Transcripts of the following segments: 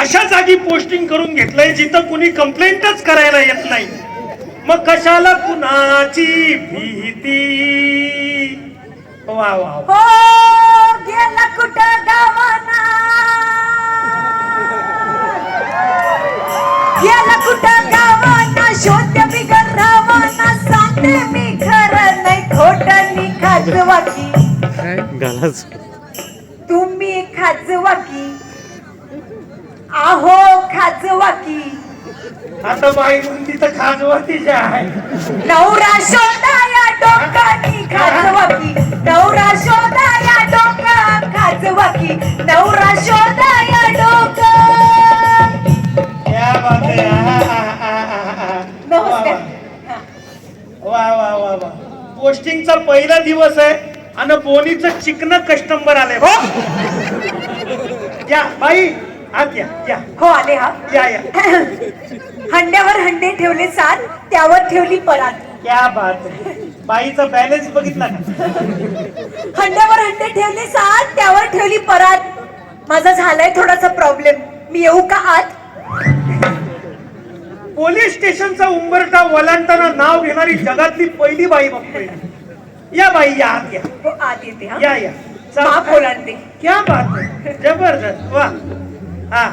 अशा जागी पोस्टिंग करून घेतलंय जिथं कुणी कंप्लेंटच करायला येत नाही. मग कशाला कुणाची भीती? वा वा वा. हो गेला कुठं गावाना गेला कुठं गावाना शोध्य बिगर रावाना सांगते मी खरं नाही खोट नि खाजवाकी. गालाच तुम्ही खाजवाकी. आहो खाजवाकी आता बाई तिथं खाजवतीच्या आहे. नवरा शोधा या डोकानी खाजवाकी नवरा शोधा या डोका खाजवाकी नवरा शोधा या डोका बात आहे. नमस्कार. वा वा. वा वा पोस्टिंगचा पहिला दिवस आहे आणि बोनीचं चिकन कस्टमर आलंय हो. या बाई. आत या या. हो आले हा. या या. हंड्यावर हंडे ठेवले सात त्यावर ठेवली परात क्या बात. बाईचा बॅलन्स बघितला का? हंड्यावर हंडे ठेवले सात त्यावर ठेवली परात माझा झालाय थोडासा प्रॉब्लेम मी येऊ का आत? पोलीस स्टेशनचा उंबरठा वलांडताना नाव घेणारी जगातली पहिली बाई बघतोय. या बाई या आत या. हो आत येते हा. या या. माफ ओलांडते क्या बात आहे जबरदस्त. वा. हा.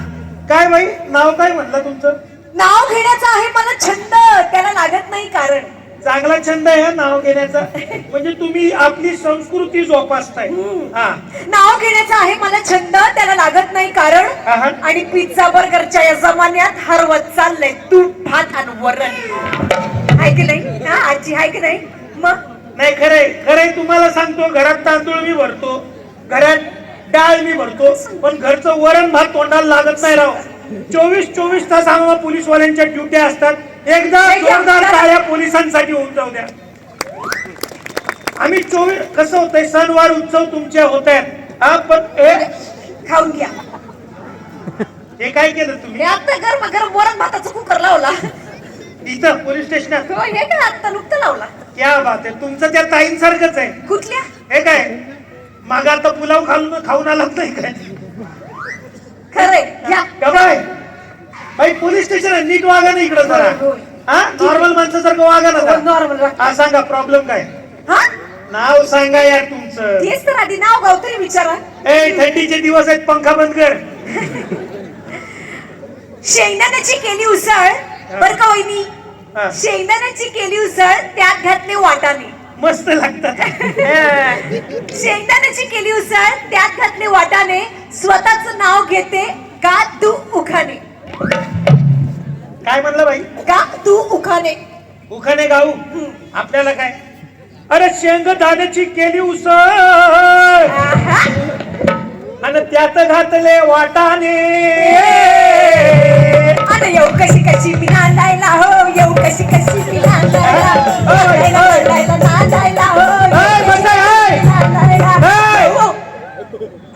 काय बाई? नाव काय म्हणलं तुमचं? नाव घेण्याचा आहे मला छंद. त्याला लागत नाही कारण. चांगला छंद आहे हा नाव घेण्याचा. म्हणजे तुम्ही आपली संस्कृती जोपासताय. हा. नाव घेण्याचा आहे मला छंद. त्याला लागत नाही कारण. आणि पिझ्झा बर्गरच्या या जमान्यात हरवत चाललंय. तूप भात आणि वरण. आहे की नाही? हा आजी आहे की नाही? मग? नाही खरंय. खरंय तुम्हाला सांगतो घरात तांदूळ मी भरतो. घरात डाळ मी भरतो पण घरचं वरण भात तोंडाला लागत नाही राव. चोवीस चोवीस तास आम्हाला पोलीसवाल्यांच्या ड्युट्या असतात. एकदा जोरदार. टाळ्या पोलिसांसाठी होऊन जाऊ द्या. आम्ही चोवीस कसं होतंय? सणवार उत्सव तुमचे होत आहेत पण खाऊन घ्या. हे काय केलं तुम्ही? आता गरम गरम वरण भाताचा कुकर लावला. इथं पोलीस स्टेशनात? हो हे काय आता नुकतं लावला? क्या बात आहे. तुमचं त्या ताईंसारखंच आहे. कुठल्या? हे काय? माग आता पुलाव खाऊन खाऊन आलात नाही काय घ्या का बाय बाई पोलीस स्टेशन आहे. नीट वागा ना इकडं जरा. हा? नॉर्मल माणसासारखं वागा ना जरा. नॉर्मल हा सांगा प्रॉब्लेम काय? हा? नाव सांगा यार तुमचं. तेच तर आधी नाव गाव तरी विचारा. ए थंडीचे दिवस आहेत पंखा बंद कर. शेंगदाण्याची केली उसळ. बर का वहिनी? हा, शेंगदाण्याची केली उसळ त्यात घातले वाटाणे. मस्त लागतात. शेंगदाण्याची केली उसळ त्यात घातले वाटाणे स्वतःच नाव घेते का तू उखाणे. काय म्हणलं बाई? का तू उखाणे. उखाणे गाऊ? आपल्याला काय? अरे शेंग दाण्याची केली उसळ. आणि त्यात घातले वाटाणे. अरे येऊ कशी कशी मी नांदायला हो येऊ कशी कशी. हो. ए, बंद आहे, ए. नांदायला. ए.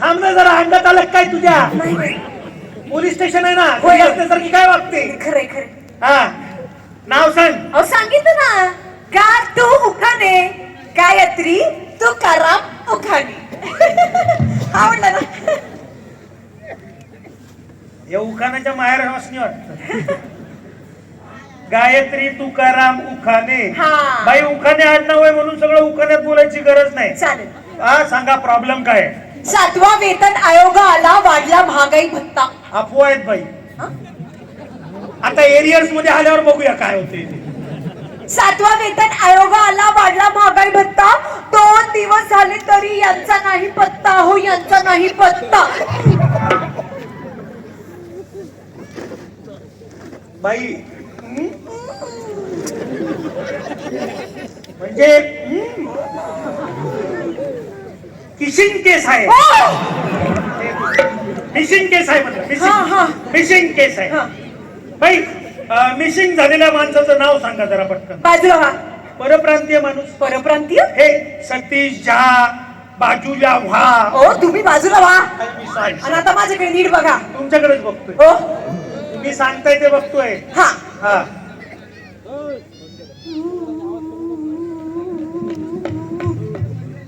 थांब ना जरा अंगात आलं काय तुझ्या. पोलीस स्टेशन आहे ना होय. असल्यासारखी काय वागते खरंय खरंय हा नाव सांग अहो सांगितलं ना का तू उखाणे गायत्री तू कराम उखाणे आवडलं ना हे उखाण्याच्या माहेर वाटत गायत्री तुकाराम उखाणे हा. बाई उखाणे आडनाव आहे म्हणून सगळं उखाण्यात बोलायची गरज नाही चालेल हा सांगा प्रॉब्लेम काय आहे? सातवा वेतन आयोग आला वाढला महागाई भत्ता अफवा आहेत बाई हा? आता एरियर्समध्ये आल्यावर बघूया काय होते सातवा वेतन आयोग आला वाढला महागाई भत्ता दोन दिवस झाले तरी यांचा नाही पत्ता हो यांचा नाही पत्ता बाई? म्हणजे? किशिंग केस आहे. हो! मिशिंग केस आहे म्हणलं हा. मिशिंग केस आहे. हा. बाई मिशिंग झालेल्या माणसाचं नाव सांगा जरा पटकन. बाजूला व्हा परप्रांतीय माणूस. परप्रांतीय? हे सतीश झा बाजूला व्हा. हो तुम्ही बाजूला व्हा. मी. आणि आता माझ्याकडे नीट बघा. तुमच्याकडेच बघतोय. हो. तुम्ही सांगताय ते बघतोय. हा. हा.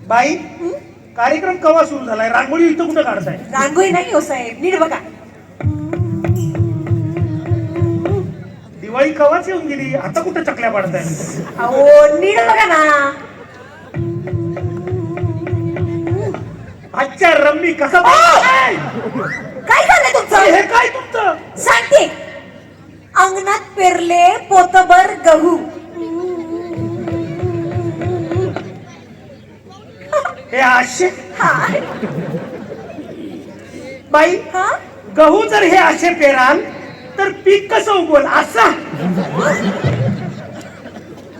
बाई कार्यक्रम कवा सुरू झालाय? रांगोळी इथं कुठं काढताय? रांगोळी नाही हो साहेब नीट बघा. दिवाळी कवाच येऊन गेली? आता कुठे चकल्या पाडताय? अहो नीट बघा ना. आजच्या रम्मी कसा काय हे काय तुमचं? सांगते. अंगणात पेरले पोतभर गहू. हे आशे? हा. बाई हा? गहू जर हे असे पेराल तर पीक कसं उगवल? असा.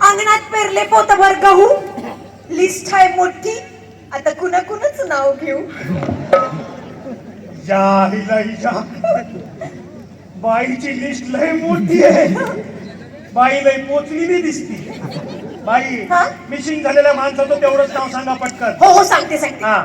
अंगणात पेरले पोतभर गहू. लिस्ट आहे मोठी. आता कुणा कुणाच नाव घेऊ. बाईची लिस्ट लय मोठी आहे. बाई लय पोचलेली दिसती. बाई हा? मिशिंग झालेल्या माणसाचं तेवढंच नाव सांगा पटकन. हो हो सांगते सांगते. हा.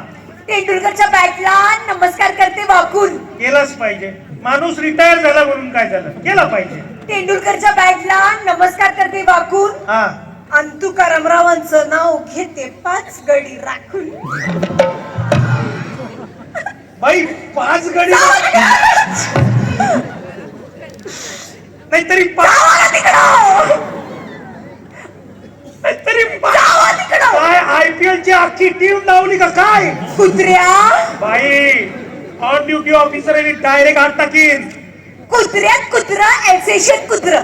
तेंडुलकरच्या बॅटला नमस्कार करते वाकून. केलाच पाहिजे. माणूस रिटायर झाला म्हणून काय झालं? केला पाहिजे. तेंडुलकरच्या बॅटला नमस्कार करते वाकून. हा. आणि तुकारामरावांचं नाव घेते पाच गडी राखून. बाई पाच गडी नाहीतरी! नाहीतरी! काय आयपीएल ची अख्खी टीम लावली का काय? कुत्र्या? बाई ऑन ड्युटी ऑफिसर डायरेक्ट हात टाकीन कुत्र्यात कुत्रा एसेशन कुत्र.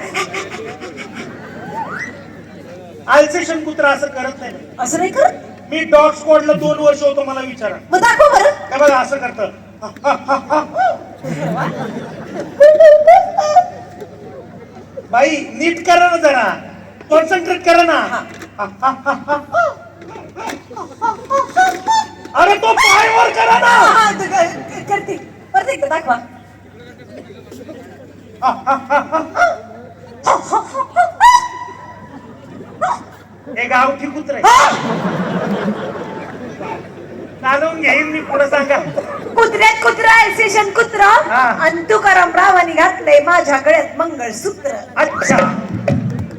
अल्सेशन कुत्रा असं करत नाही. असं नाही करत? मी डॉग स्क्वॉडला दोन वर्ष होतो मला विचारा. मग दाखव बरं. काय बघा असं करत. बाई नीट करा ना जरा. कॉन्सन्ट्रेट करा ना. अरे तो पायवर करा ना. हा, करते. परत एकदा दाखवा. हे गावठी कुत्र चालवून घेईन मी पुढे सांगा. कुत्र्यात कुत्रा एसेशन कुत्र हा. आणि तुकाराम रावानी घातलंय माझ्या गळ्यात मंगळसूत्र. अच्छा.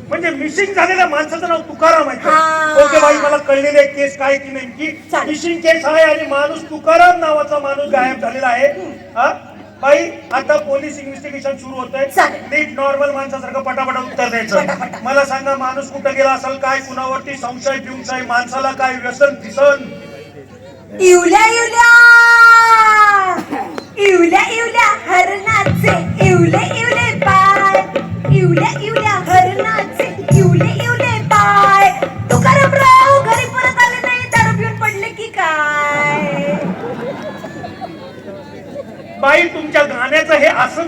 म्हणजे मिसिंग झालेल्या माणसाचं नाव तुकाराम आहे हा. ओके बाई मला कळलेली आहे केस काय ती नेमकी? चालेल. मिसिंग केस आहे आणि माणूस तुकाराम नावाचा माणूस गायब झालेला आहे. हा? बाई आता पोलीस इन्व्हेस्टिगेशन सुरू होत आहे. नीट नॉर्मल माणसासारखं पटापटा उत्तर द्यायचं. मला सांगा माणूस कुठं गेला असेल काय कुणावरती संशय बिंशय माणसाला काय व्यसन फिसन इवल्या इवल्या. इवल्या इवल्या हरणाचे.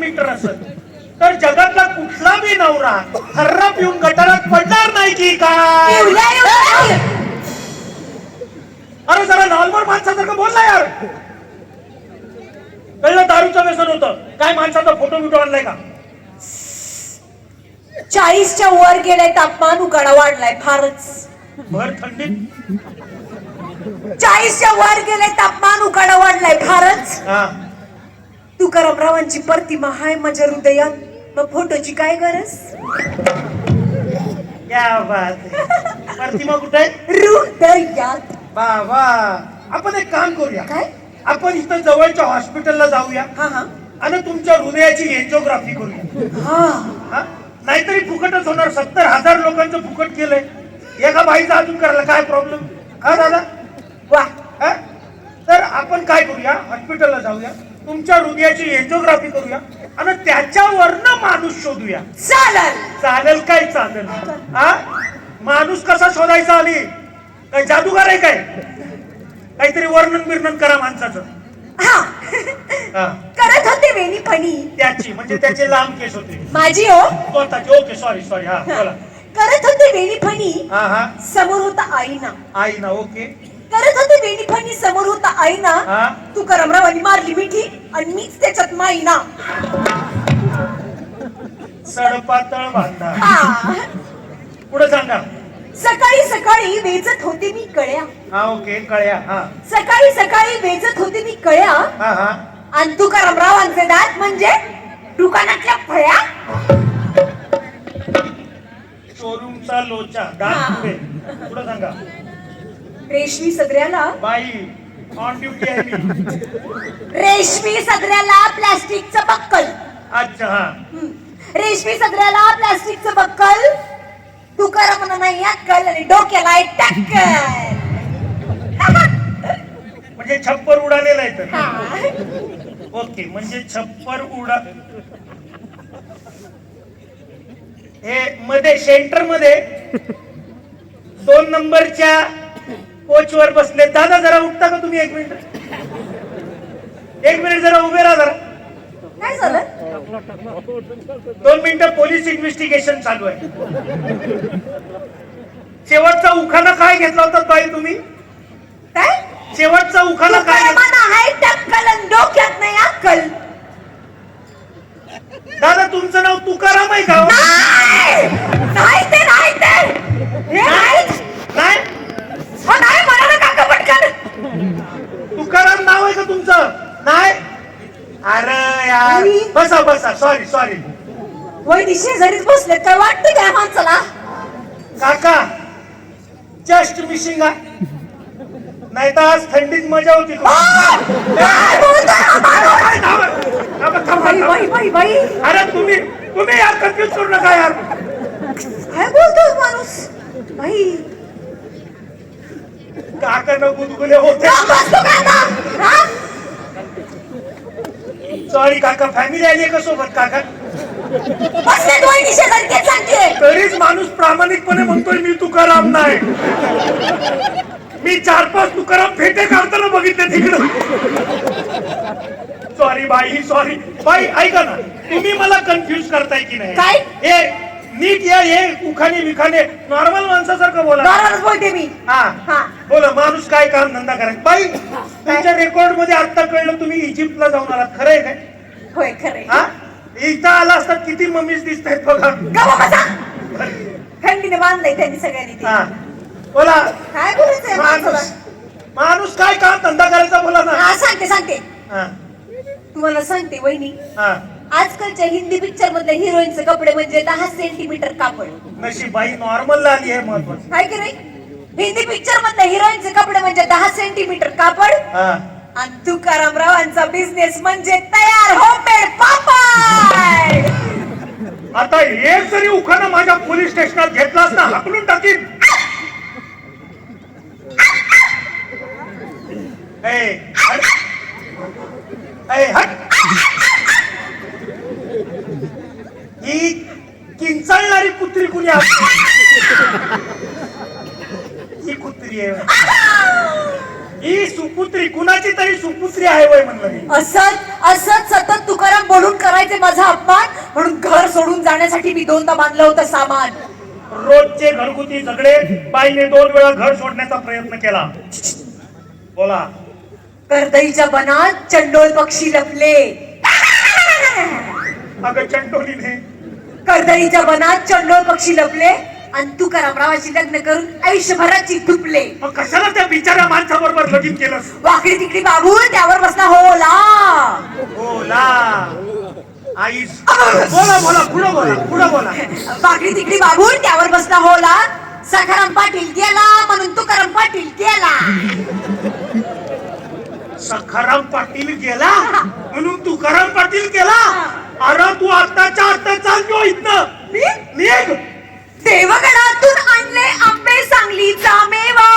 मीटर असत तर जगातला कुठला बी नवरा हर्रा पिऊन गटारात पडणार नाही की काय? अरे जरा नॉर्मल माणसासारखं बोल ना यार. कळलं दारूचं व्यसन होतं. काय माणसाचा फोटो बिटो आणलाय का? चाळीसच्या वर गेलाय तापमान उकाडा वाढलाय फारच. भर थंडीत चाळीसच्या वर गेलाय तापमान उकाडा वाढलाय फारच. हा. तुकारामरावांची प्रतिमा हाय माझ्या हृदयात. मग फोटोची काय गरज? क्या बात आहे. प्रतिमा कुठे हृदयात. बाबा आपण एक काम करूया. काय? आपण इथं जवळच्या हॉस्पिटलला जाऊया. हा हा. आणि तुमच्या हृदयाची एन्जिओग्राफी करूया. हा. हा? नाहीतरी फुकटच होणार. सत्तर हजार लोकांचं फुकट केलंय. एका बाईचा अजून करायला काय प्रॉब्लेम हा दादा? वा. हा? तर आपण काय करूया? हॉस्पिटलला जाऊया. तुमच्या हृदयाची एन्जिओग्राफी करूया आणि त्याच्यावरनं माणूस शोधूया. चालेल. चालेल काय चालेल? हा? माणूस कसा शोधायचा आली काय जादूगार आहे काय? काहीतरी वर्णन बिर्णन करा माणसाचं. हा. हा. करत होते वेणी फणी त्याची म्हणजे त्याचे लांब केस होते. माझी हो. ओके सॉरी सॉरी हा बोला. करत होते वेणी फणी हा हा. समोर होता आईना. आई ना ओके. करत होते वेणी फणी समोर होता. आईना हा? तू करमरावानी मारली मिठी आणि मीच त्याच्यात माईना. सडपातळ बांधा हा. पुढे सांगा. सकाळी सकाळी वेचत होते मी कळ्या. हा ओके कळ्या हा. सकाळी सकाळी वेचत होते मी कळ्या. हा हा. आणि तुकारामरावांचे दात म्हणजे दुकानातल्या फळ्या. शोरूमचा लोचा दात हा. पुढे. पुढे सांगा. रेशमी सदऱ्याला बाई ऑन ड्युटी आहे मी. रेशमी सदऱ्याला प्लास्टिकचं बक्कल. अच्छा हा. हं. रेशमी सदऱ्याला प्लास्टिकचं बक्कल. तुकारामांना नाही अक्कल आणि डोक्याला आहे टक्कल म्हणजे छप्पर उडालेला आहे तर. हा. ओके म्हणजे छप्पर उडा हे मध्ये सेंटरमध्ये दोन नंबरच्या कोच वर बसले. दादा जरा उठता का तुम्ही एक मिनिट? एक मिनिट जरा उभे राहा जरा. काय झालं. दोन मिनिटं पोलीस इन्व्हेस्टिगेशन चालू आहे. शेवटचा उखाणा काय घेतला होता बाई तुम्ही? काय? शेवटचा उखाणा काय डोक्यात नाही अक्कल. दादा तुमचं नाव तुकाराम आहे का? नाही! ते नाही ते. तुकाराम नाव आहे का तुमचं? नाही? अरे यार? बसा बसा. सॉरी सॉरी वहिनी शेजारीच बसले काय वाटतं काय माणसाला? काका जस्ट मिसिंग नाही तर आज थंडीत मजा होती. आ! काय बोलतोय? माणूस? काय नाव आहे? थांबा, थांबा, बाई थांबा. बाई बाई बाई अरे तुम्ही तुम्ही यार कन्फ्युज करू नका यार. काय बोलतोय हा माणूस? बाई काका गुदगुले होते? सॉरी काका फॅमिली आली का सोबत काका सांगते. तरीच माणूस प्रामाणिकपणे म्हणतोय मी तुकाराम नाही. मी चार पाच तुकाराम फेटे काढताना बघितले तिकडं. सॉरी बाई सॉरी बाई ऐका ना. तुम्ही मला कन्फ्युज करताय की नाही? काय? हे नीट या हे उखाणे विखाणे नॉर्मल माणसासारखं बोला. बोलते मी. हा. हा. बोला माणूस काय काम धंदा करायचा? बाई तुमच्या रेकॉर्डमध्ये आता कळलं तुम्ही इजिप्तला जाऊन आलात. खरंय काय? होय खरे हा? इथं आला असतात किती मम्मीज दिसत आहेत बघा. गवा बसा. थंडीने बांधलंय त्यांनी सगळ्यांनी ते. हा. बोला. काय बोलायचंय माणूस माणसाला? माणूस काय काम धंदा करायचा बोला ना. हा सांगते सांगते. हा, तुम्हाला सांगते वहिनी. हा. आजकालच्या हिंदी पिक्चर मधल्या हिरोईनचे कपडे म्हणजे दहा सेंटीमीटर कापड. नशीब बाई नॉर्मल आली आहे महत्वाचं. काय की नाही? हिंदी पिक्चर मधल्या हिरोईनचे कपडे म्हणजे दहा सेंटीमीटर कापड. हा. आणि तुकाराम रावांचा बिझनेस म्हणजे तयार होममेड पापड. आता एक जरी उखाणा माझ्या पोलीस स्टेशनात घेतलास ना हाकलून टाकीन. ए, हट. ए, हट. ही किंचाळणारी कुत्री कुणी ही कुत्री आहे. ही सुपुत्री कुणाची तरी सुपुत्री आहे वय म्हणलं मी. असत असत सतत तुकाराम बोलून करायचे माझा अपमान म्हणून घर सोडून जाण्यासाठी मी दोनदा बांधलं होतं सामान. रोजचे घरगुती झगडे बाईने दोन वेळा घर सोडण्याचा प्रयत्न केला. बोला. कर्दईच्या बनात चंडोल पक्षी लपले. अगं चंटोलीने कर्दईच्या बनात चंडोल पक्षी लपले आणि तुकाराम रावाशी लग्न करून आयुष्यभराची तुपले मग कशाला त्या बिचाऱ्या माणसाबरोबर लगीन केलं वाकडी तिकडी बाबूल त्यावर बसला होला. आईस. बोला बोला पुढं बोला पुढं बोला. वाकडी तिकडी बाबूल त्यावर बसला होला. सखाराम पाटील गेला म्हणून तुकाराम पाटील गेला. सखाराम पाटील गेला म्हणून तुकाराम पाटील गेला? तू किंवा इथनं. निघ देवगडातून आणले आंबे सांगलीचा मेवा.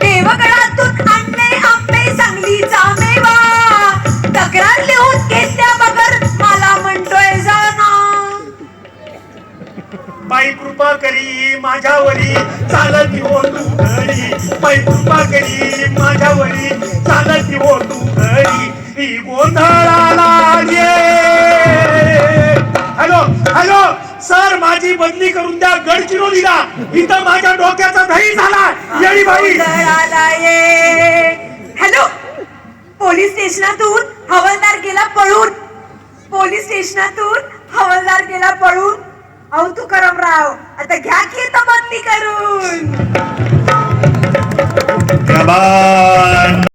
देवगडातून आणले आंबे सांगलीचा मेवा. तक्रार लिहून घेतल्या बगर मला म्हणतोय जाना बाई कृपा करी माझ्यावरी चालत हो तू घरी. बाई कृपा करी माझ्यावरी चालत हो तू घरी. ही गोंधळाला हॅलो हॅलो सर माझी बदली करून द्या गडचिरोलीला इथं माझ्या डोक्याचा दही झाला येळी बाई. हॅलो पोलीस स्टेशनातून हवालदार गेला पळून. पोलीस स्टेशनातून हवालदार गेला पळून. अहो तुकाराम राव आता घ्या की आता बदली करून.